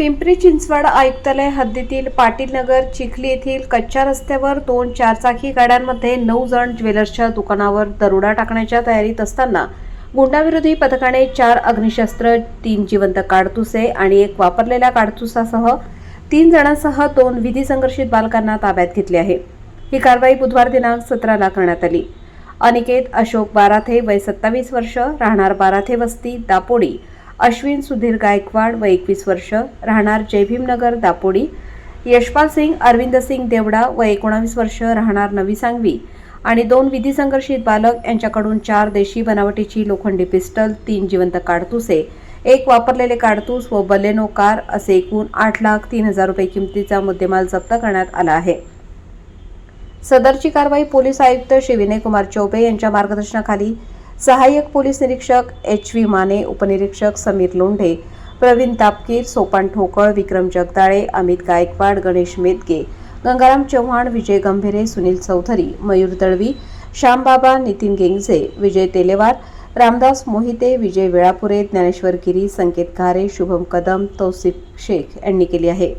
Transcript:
पिंपरी चिंचवड आयुक्तालय हद्दीतील पाटील नगर चिखली येथील कच्च्या रस्त्यावर दोन चारचाकी गाड्यांमध्ये नऊ जण ज्वेलर्सच्या दुकानावर दरोडा टाकण्याच्या तयारीत असताना गुंडाविरोधी पथकाने चार अग्निशस्त्र तीन जिवंत काडतुसे आणि एक वापरलेल्या काडतुसासह तीन जणांसह दोन विधी संघर्षित बालकांना ताब्यात घेतले आहे. ही कारवाई बुधवार दिनांक सतराला करण्यात आली. अनिकेत अशोक बाराथे वय सत्तावीस वर्ष राहणार बाराथे वस्ती दापोडी अश्विन सुधीर गायकवाड व एकवीस वर्ष राहणार जयभीमनगर दापोडी. यशपाल सिंग अरविंद सिंग देवडा व एकोणावीस वर्ष राहणार नवी सांगवी. आणि दोन विधी संघर्षित बालक यांच्याकडून चार देशी बनावटीची लोखंडी पिस्टल तीन जिवंत काडतुसे एक वापरलेले काडतूस व बलेनो कार असे एकूण आठ लाख तीन हजार रुपये किमतीचा मुद्देमाल जप्त करण्यात आला आहे. सदरची कारवाई पोलीस आयुक्त श्री विनयकुमार चौबे यांच्या मार्गदर्शनाखाली सहाय्यक पोलीस निरीक्षक एच व्ही माने उपनिरीक्षक समीर लोंढे प्रवीण तापकीर सोपान ठोकळ विक्रम जगदाळे अमित गायकवाड गणेश मेदगे गंगाराम चव्हाण विजय गंभीरे सुनील चौधरी मयूर दळवी श्यामबाबा नितीन गेंगजे विजय तेलेवार रामदास मोहिते विजय वेळापुरे ज्ञानेश्वर गिरी संकेत घारे शुभम कदम तौसिफ शेख यांनी केली आहे.